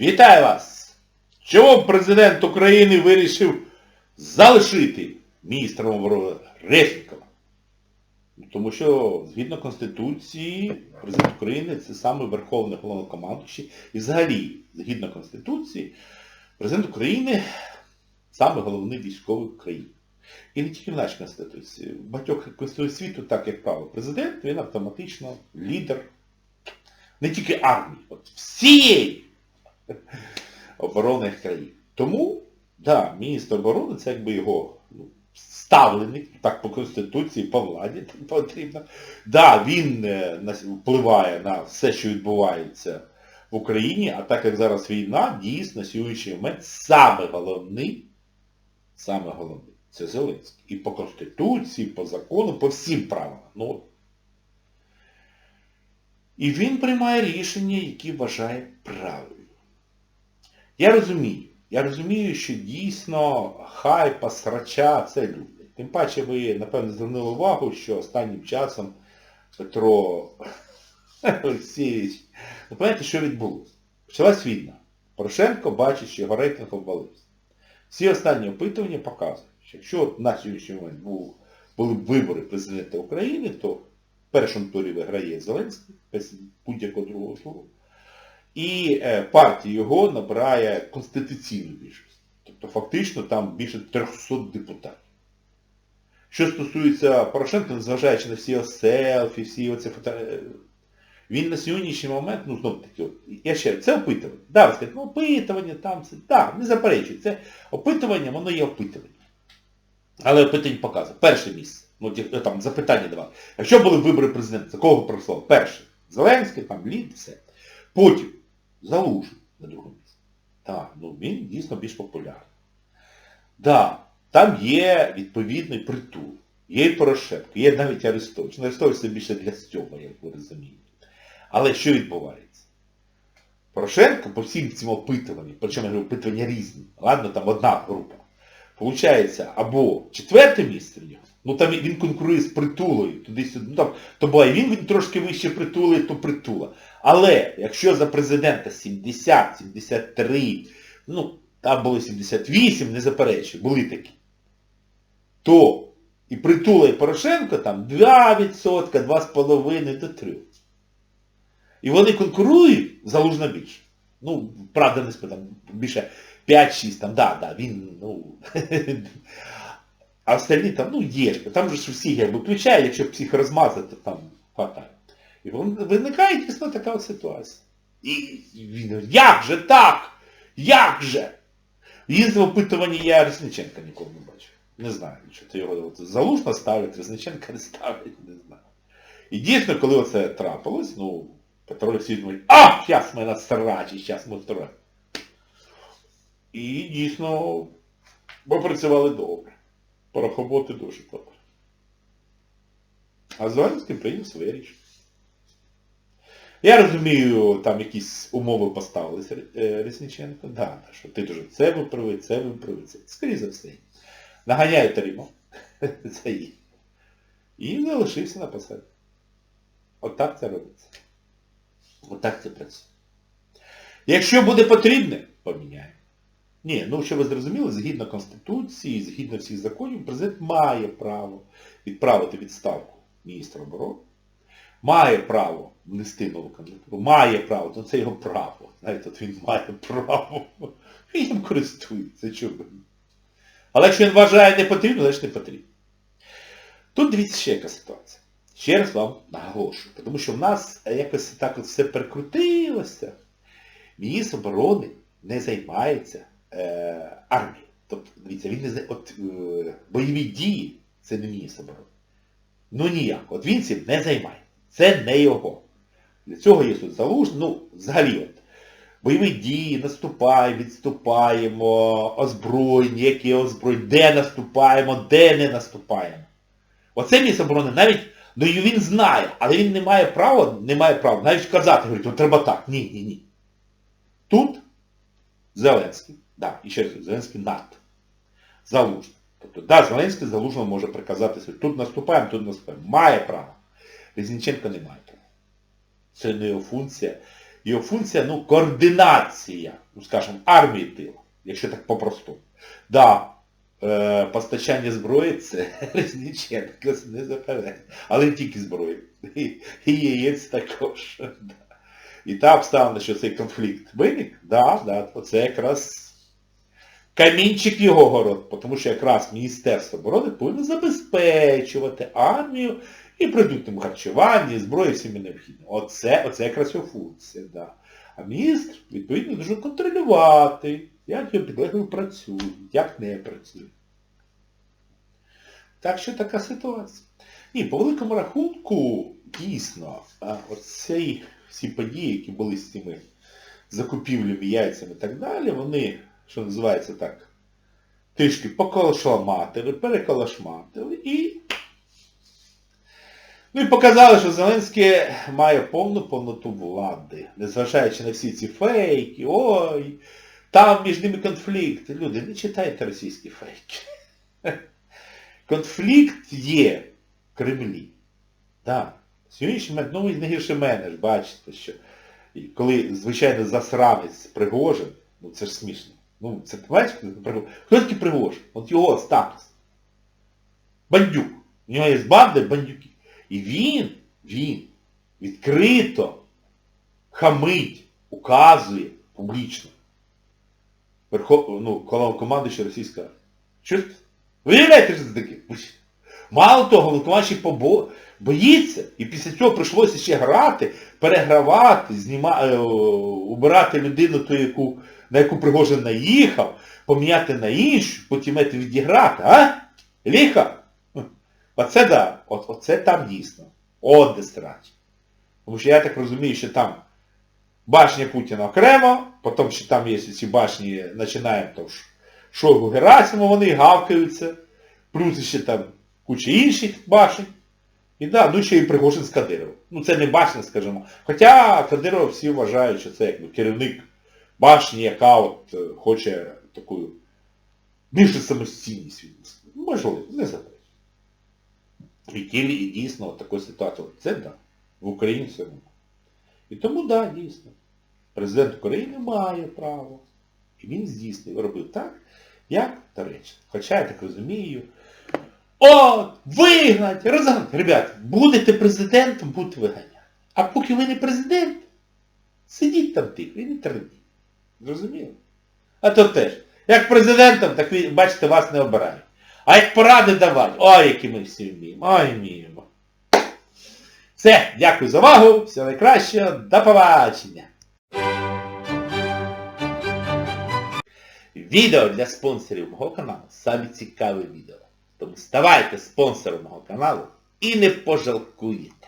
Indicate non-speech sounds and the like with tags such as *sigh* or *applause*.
Вітаю вас! Чому президент України вирішив залишити міністра оборони Резнікова? Ну, Тому що згідно Конституції президент України це саме Верховний головнокомандуючий. І взагалі, згідно Конституції, президент України саме головний військовий в країні. І не тільки в нашій Конституції. В багатьох конституціях світу, так як правило, президент, він автоматично лідер не тільки армії, от всієї оборони країн. Тому, да, міністр оборони це якби його ну, ставленик, так по Конституції, по владі потрібно. Да, він е, впливає на все, що відбувається в Україні, а так як зараз війна, дійсно, сьогоднішній момент саме головний, саме головний, це Зеленський. І по Конституції, по закону, по всім правилам. Ну, і він приймає рішення, які вважає правильним. Я розумію, я розумію, що дійсно хайпа, срача це люблять. Тим паче ви, напевно, звернули увагу, що останнім часом Петро Олексійович, ви знаєте, що відбулося? Почалась війна. Порошенко бачить, що його рейтинг обвалився. Всі останні опитування показують, що якщо на сьогоднішній момент були б вибори президента України, то в першому турі виграє Зеленський без будь-якого другого туру. І е, партія його набирає конституційну більшість. Тобто фактично там більше 300 депутатів. Що стосується Порошенка, незважаючи на всі селфі, всі оці фото... е, він на сьогоднішній момент, ну знову таки, я ще це опитування. Да, ви ну опитування там, це, так, не заперечую, це опитування, воно є опитування. Але опитування показує. Перше місце. Ну, там запитання давали. Якщо були вибори президента, за кого проголосував? Перше. Зеленський, там, Лід, все. Потім Залужний на другому місці. Так, ну він дійсно більш популярний. Да, там є відповідний притул. Є і Порошенко, є навіть Арестович. Ну, Арестович це більше для Стьопа, як ви розумієте. Але що відбувається? Порошенко по всім цим опитуванням, причому говорю, опитування різні, ладно, там одна група. Получається, або четверте місце в нього, ну там він конкурує з притулою, туди-сюди, ну там, то буває, він, він трошки вище притули, то притула. Але якщо за президента 70, 73, ну, там було 78, не заперечую, були такі, то і притула, і Порошенко там 2%, 2,5 до 3. І вони конкурують залужно більше. Ну, правда, не спитам, більше 5-6, там, да, да, він, ну, *laughs* а остальні там, ну, є, там же ж всі якби включає, якщо псих розмазати, то там хватає. І виникає дійсно така ситуація. І він говорить, як же так? Як же? Їздив опитування я Резниченка ніколи не бачив. Не знаю, що ти його от, залужно ставлять, Резниченка не ставлять, не знаю. І дійсно, коли оце трапилось, ну, Петро Олексійович говорить, а, зараз ми на срачі, зараз ми втроє. І дійсно попрацювали добре. Порахоботи дуже добре. А Зеленський прийняв своє рішення. Я розумію, там якісь умови поставилися е, Ресніченко. Да, да, що ти дуже це виправи, це виправи, це. Скоріше за все. Наганяє Тарімо. *laughs* Це їх. І залишився на посаді. Отак це робиться. Отак це працює. Якщо буде потрібне, поміняємо. Ні, ну що ви зрозуміли, згідно Конституції, згідно всіх законів, президент має право відправити відставку міністра оборони, має право внести нову кандидатуру, має право, то це його право. Знаєте, от він має право. Він їм користується, чого. Але якщо він вважає не потрібно, значить не потрібно. Тут дивіться ще яка ситуація. Ще раз вам наголошую, тому що в нас якось так от все перекрутилося. Міністр оборони не займається е, армією. Тобто, дивіться, він не от, е, бойові дії це не міністр оборони. Ну ніяк. От він цим не займає. Це не його. Для цього є тут залужний, ну, взагалі от. Бойові дії, наступаємо, відступаємо, озброєння, які озброєння, де наступаємо, де не наступаємо. Оце міністр оборони навіть, ну і він знає, але він не має права, не має права навіть казати, говорить, от треба так. Ні, ні, ні. Тут Зеленський, да, і ще раз, Зеленський над. Залужний. Тобто, да, Зеленський залужного може приказати, тут наступаємо, тут наступаємо. Має право. Резніченко не має права. Це не його функція. його функція, ну, координація, ну, скажімо, армії тила, якщо так по-простому. Да, е, постачання зброї це *laughs* Резніченко, не заперечує. Але тільки зброї. І, і яєць також. *laughs* Да. І та обставина, що цей конфлікт виник, да, да, оце якраз камінчик його город, тому що якраз Міністерство оборони повинно забезпечувати армію і продуктами харчування, і зброю всіми необхідними. Оце, оце якраз його функція. Да. А міністр, відповідно, дуже контролювати, як його підлеглі працюють, як не працюють. Так що така ситуація. Ні, по великому рахунку, дійсно, оці всі події, які були з цими закупівлями, яйцями і так далі, вони, що називається так, трішки поколошламатили, переколошматили і Ну і показали, що Зеленський має повну повноту влади, незважаючи на всі ці фейки, ой, там між ними конфлікт. Люди, не читайте російські фейки. *laughs* Конфлікт є в Кремлі. Так. Сьогоднішній ну ви не гірше мене ж бачите, що коли, звичайно, засранець Пригожин, ну це ж смішно. Ну, це бачиш, Хто такий Пригожин? От його статус. Бандюк. У нього є банда бандюки. І він, він відкрито хамить, указує публічно. Верхов, ну, командуючий російська армія. Що? Ви що це таке? Мало того, головнокомандуючий побо... боїться, і після цього прийшлося ще грати, перегравати, зніма... е, убирати людину, ту, яку... на яку Пригожин наїхав, поміняти на іншу, потім це відіграти, а? Ліха? Оце да, от, оце там дійсно. От де страч. Тому що я так розумію, що там башня Путіна окремо, потім що там є ці башні, починаємо то ж Шойгу Герасимов, вони гавкаються, плюс ще там куча інших башень. І да, ну ще і Пригожин з Кадиров. Ну це не башня, скажімо. Хоча Кадиров всі вважають, що це якби керівник башні, яка от е, хоче таку більше самостійність від. Можливо, не заперечую. І тілі, і дійсно от таку ситуацію. Це да. В Україні все нема. І тому да, дійсно. Президент України має право. І він здійснив, робив так, як Туреччина. Хоча я так розумію. От, вигнать, розгнати. Ребят, будете президентом, будете виганяти. А поки ви не президент, сидіть там тихо і не треніть. Зрозуміло? А то теж. Як президентом, так бачите, вас не обирають. А як поради давати, ой, які ми всі вміємо, ой, вміємо. Все, дякую за увагу, всього найкращого, до побачення. Відео для спонсорів мого каналу саме цікаве відео. Тому ставайте спонсором мого каналу і не пожалкуєте.